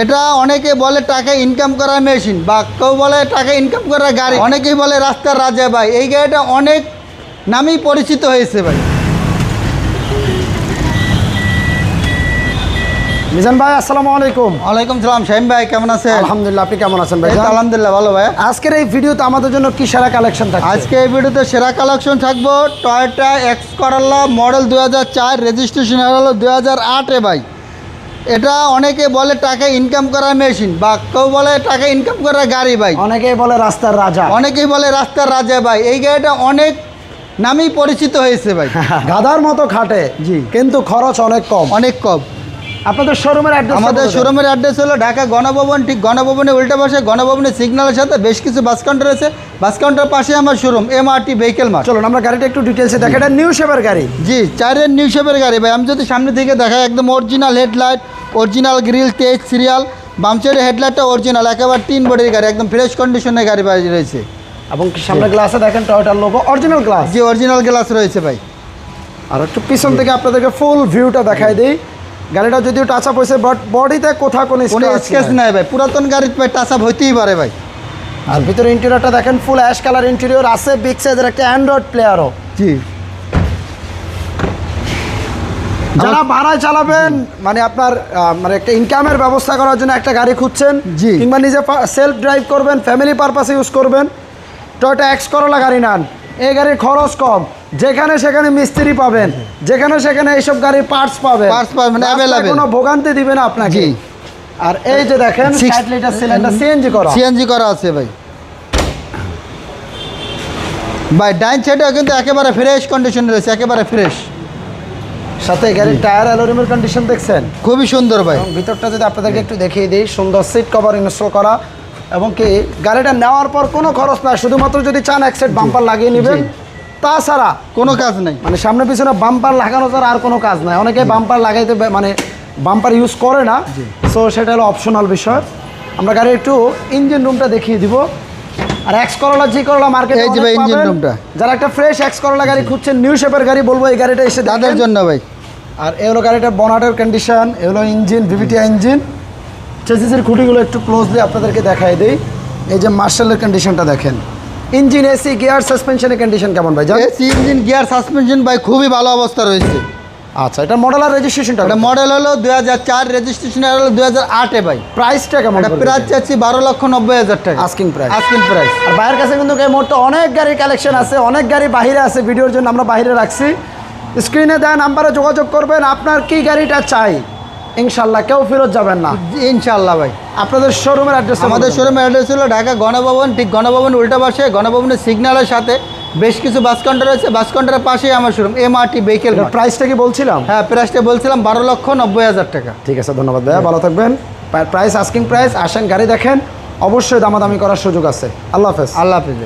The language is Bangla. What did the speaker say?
এটা অনেকে বলে টাকা ইনকাম করার মেশিন বা কেউ বলে টাকা ইনকাম করার গাড়ি। অনেকেই বলে রাস্তার রাজা ভাই। এই গাড়িটা অনেক নামেই পরিচিত হয়েছে ভাই। মিজান ভাই আসসালামু আলাইকুম। ওয়ালাইকুম সালাম। শাহিম ভাই কেমন আছেন? আলহামদুলিল্লাহ আপনি কেমন আছেন ভাই আলহামদুলিল্লাহ ভালো ভাই। আজকের এই ভিডিওতে আমাদের জন্য কি সেরা কালেকশন থাকে আজকে এই ভিডিওতে সেরা কালেকশন থাকব টয়োটা এক্স করল্লা মডেল দু হাজার চার রেজিস্ট্রেশন হলো দু হাজার আটে ভাই। এটা অনেকে বলে টাকা ইনকাম করার মেশিন বা কেউ বলে টাকা ইনকাম করার গাড়ি ভাই। অনেকেই বলে রাস্তার রাজা। অনেকেই বলে রাস্তার রাজা ভাই। এই গাড়িটা অনেক নামই পরিচিত হয়েছে ভাই। গাধার মতো খাটে জি। কিন্তু খরচ অনেক কম। অনেক কম। আপনাদের শোরুমের অ্যাড্রেস আমাদের শোরুমের অ্যাড্রেস হলো ঢাকা গণভবন ঠিক গণভবনের উল্টা পাশে গণভবনের সিগন্যালের সাথে বেশ কিছু বাস কাউন্টার আছে। বাস কাউন্টার পাশে আমার শোরুম এমআরটি ভেহিকেল মার্ট চলুন আমরা গাড়িটা একটু ডিটেলসে দেখে এটা নিউ শেপের গাড়ি। জি চারের নিউ শেপের গাড়ি। ভাই আমি যদি সামনে থেকে দেখাই একদম অরিজিনাল হেডলাইট অরিজিনাল গ্রিল তেজ সিরিয়াল বামচের হেডলাইটটা অরিজিনাল একেবারে তিন বডির গাড়ি একদম ফ্রেশ কন্ডিশনের গাড়ি বাড়ি রয়েছে। এবং কি সামনে গ্লাসে দেখেন টয়োটার লোগো অরিজিনাল গ্লাস জি অরিজিনাল গ্লাস রয়েছে ভাই। আর একটু পিছন থেকে আপনাদেরকে ফুল ভিউটা দেখাই দিই। গাড়িটা যদিও টাচ আপ হয়েছে বাট বডিতে কোথাও কোনো স্কেচ নাই। নাই ভাই। পুরাতন গাড়ির ভাই টাচ আপ হইতেই পারে ভাই। আর ভিতরে ইন্টেরিয়রটা দেখেন ফুল অ্যাশ কালার ইন্টেরিয়র আছে বিগ সাইজের একটা অ্যান্ড্রয়েড প্লেয়ারও জি। যারা ভাড়ায় চালাবেন মানে আপনার মানে একটা ইনকামের ব্যবস্থা করার জন্য একটা গাড়ি খুঁজছেন জি। কিংবা নিজে সেলফ ড্রাইভ করবেন ফ্যামিলি পারপাসে ইউজ করবেন টয়টা এক্স করলা গাড়ি নেন। এই গাড়ির খরচ কম। যেখানে সেখানে মিস্ত্রি পাবেন যেখানে সেখানে এইসব গাড়ির পার্টস পাবেন। Parts পাবেন, রাস্তায় available। কোনো ভোগান্তি দিবে না আপনাকে। আর এই যে দেখেন Six- ষাট লিটার সিলিন্ডার সিএনজি করা। সিএনজি করা আছে ভাই। ভাই ডাইন সাইডেও কিন্তু একেবারে ফ্রেশ কন্ডিশন রয়েছে একেবারে ফ্রেশ সাথে গাড়ির টায়ার অ্যালোরিমের কন্ডিশন দেখছেন? খুবই সুন্দর ভাই। ভিতরটা যদি আপনাদেরকে একটু দেখিয়ে দিই সুন্দর সিট কভার ইনস্টল করা। এবং কি গাড়িটা নেওয়ার পর কোনো খরচ নাই শুধুমাত্র যদি চান এক সেট বাম্পার লাগিয়ে নেবেন। তাছাড়া কোনো কাজ নাই। মানে সামনে পিছনে বাম্পার লাগানো ছাড়া আর কোনো কাজ নাই। অনেকে বাম্পার লাগাইতে মানে বাম্পার ইউজ করে না। সো সেটা হলো অপশনাল বিষয়। আমরা গাড়ি একটু ইঞ্জিন রুমটা দেখিয়ে দিব। আর এক্স করলা জি করলা মার্কেট এই যে ভাই engine room টা। যারা একটা ফ্রেশ এক্স করলা গাড়ি খুঁজছেন নিউ শেপের গাড়ি বলব এই গাড়িটা এসে তাদের জন্য ভাই। আর এ হলো গাড়িটার বনাটের কন্ডিশন এ হলো ইঞ্জিন ভিভিটি ইঞ্জিন চেসিসের খুঁটিগুলো একটু ক্লোজলি আপনাদেরকে দেখাই দিই। এই যে মার্শালের কন্ডিশনটা দেখেন। ইঞ্জিন এসি গিয়ার সাসপেনশনের কন্ডিশন কেমন ভাই? এসি ইঞ্জিন গিয়ার সাসপেনশন ভাই খুবই ভালো অবস্থা রয়েছে। আচ্ছা এটা মডেল আর রেজিস্ট্রেশনটা এটা মডেল হলো দুই হাজার চার রেজিস্ট্রেশন হলো দুই হাজার আটে ভাই। প্রাইসটা কেমন এটা প্রাইস চাচ্ছি বারো লক্ষ নব্বই হাজার টাকা। আস্কিং প্রাইস আস্কিং প্রাইস আর বাইরের কাছে কিন্তু এই মুহূর্তে অনেক গাড়ির কালেকশন আছে অনেক গাড়ি বাইরে আছে ভিডিওর জন্য আমরা বাইরে রাখছি। স্ক্রিনে দেওয়া নাম্বারে যোগাযোগ করবেন আপনার কি গাড়িটা চাই? ইনশাল্লাহ কেউ ফেরত যাবেন না। ইনশাল্লাহ ভাই। আপনাদের শোরুমের অ্যাড্রেস আমাদের শোরুমের অ্যাড্রেস হলো ঢাকা গণভবন ঠিক গণভবন উল্টা পাশে গণভবনের সিগন্যালের সাথে। বেশ কিছু বাস কাউন্টার আছে বাস কাউন্টারের পাশেই আমার শোরুম এমআরটি ভেহিকেল প্রাইসটা কি বলছিলাম? হ্যাঁ প্রাইসটা বলছিলাম বারো লক্ষ নব্বই হাজার টাকা। ঠিক আছে ধন্যবাদ ভাইয়া ভালো থাকবেন। প্রাইস আস্কিং প্রাইস আসেন গাড়ি দেখেন। অবশ্যই দামাদামি করার সুযোগ আছে। আল্লাহ হাফেজ। আল্লাহ হাফিজ।